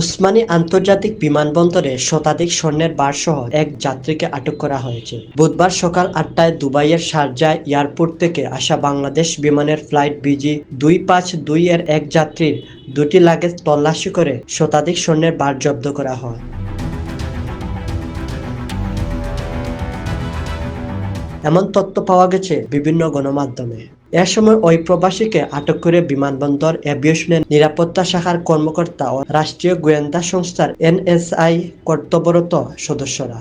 উসমানী আন্তর্জাতিক বিমানবন্দরে শতাধিক স্বর্ণের বার সহ এক যাত্রীকে আটক করা হয়েছে। বুধবার সকাল আটটায় দুবাইয়ের শারজা এয়ারপোর্ট থেকে আসা বাংলাদেশ বিমানের ফ্লাইট বিজি দুই পাঁচ দুই এর এক যাত্রীর দুটি লাগেজ তল্লাশি করে শতাধিক স্বর্ণের বার জব্দ করা হয়। এমন তথ্য পাওয়া গেছে বিভিন্ন গণমাধ্যমে। এ সময় ওই প্রবাসীকে আটক করে বিমানবন্দর এভিয়েশনের নিরাপত্তা শাখার কর্মকর্তা ও রাষ্ট্রীয় গোয়েন্দা সংস্থার এনএসআই কর্তব্যরত সদস্যরা।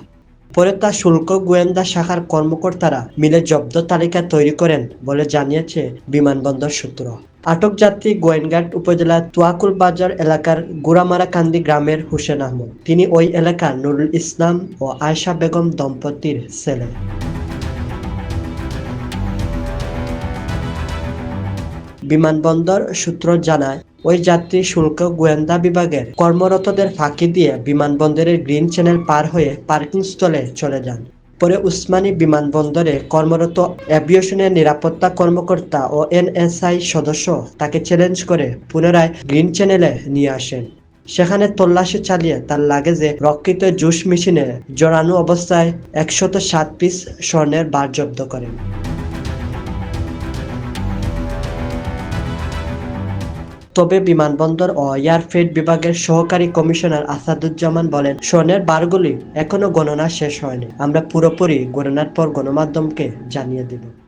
পরে তা শুল্ক গোয়েন্দা শাখার কর্মকর্তারা মিলে জব্দ তালিকা তৈরি করেন বলে জানিয়েছে বিমানবন্দর সূত্র। আটক যাত্রী গোয়েনঘাট উপজেলার তোয়াকুল বাজার এলাকার গুড়ামারাকান্দি গ্রামের হুসেন আহমদ। তিনি ওই এলাকার নুরুল ইসলাম ও আয়শা বেগম দম্পতির ছেলে। বিমানবন্দর সূত্র জানায়, ওই যাত্রী শুল্ক গোয়েন্দা বিভাগের কর্মরতদের ফাঁকি দিয়ে বিমানবন্দরের গ্রিন চ্যানেল পার হয়ে পার্কিং স্থলে চলে যান। পরে উসমানী বিমানবন্দরে কর্মরত অ্যাভিয়েশনের নিরাপত্তা কর্মকর্তা ও এনএসআই সদস্য তাকে চ্যালেঞ্জ করে পুনরায় গ্রিন চ্যানেলে নিয়ে আসেন। সেখানে তল্লাশি চালিয়ে তার লাগেজে রক্ষিত জুস মেশিনে জড়ানো অবস্থায় একশত সাত পিস স্বর্ণের বার জব্দ করেন। তবে বিমানবন্দর ও এয়ারফিল্ড বিভাগের সহকারী কমিশনার আসাদুজ্জামান বলেন, স্বর্ণের বারগুলি এখনও গণনা শেষ হয়নি। আমরা পুরোপুরি গণনার পর গণমাধ্যমকে জানিয়ে দেব।